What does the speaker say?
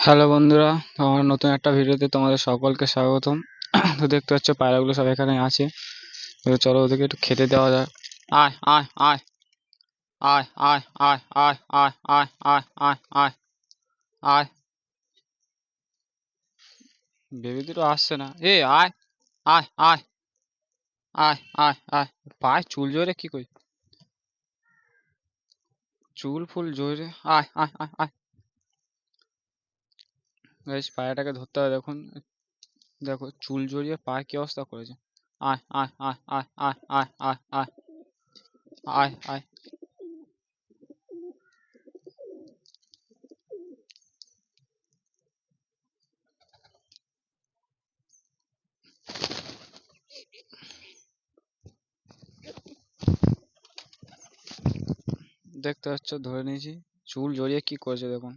Hello বন্ধুরা আমার নতুন একটা ভিডিওতে তোমাদের সকলকে স্বাগতম তো দেখতে পাচ্ছ পায়রাগুলো সব এখানে আছে তো চলো ওদেরকে একটু খেতে দেওয়া যাক আয় আয় আয় আয় আয় আয় আয় আয় আয় আয় আয় আয় আয় বেবি দুটো আসছে না এ আয় আয় আয় আয় আয় আয় পায়ে চুল জোরে কি করি চুল ফুল জোরে আয় আয় আয় আয় বেশ, পায়রাটাকে ধরতে হবে। দেখুন, দেখো, চুল জড়িয়ে পায়ে কি অবস্থা করেছে? আয় আয় আয় আয় আয় আয় আয় আয় আয়। দেখতে পাচ্ছ, ধরে নিয়েছি, চুল জড়িয়ে কি করেছে দেখুন।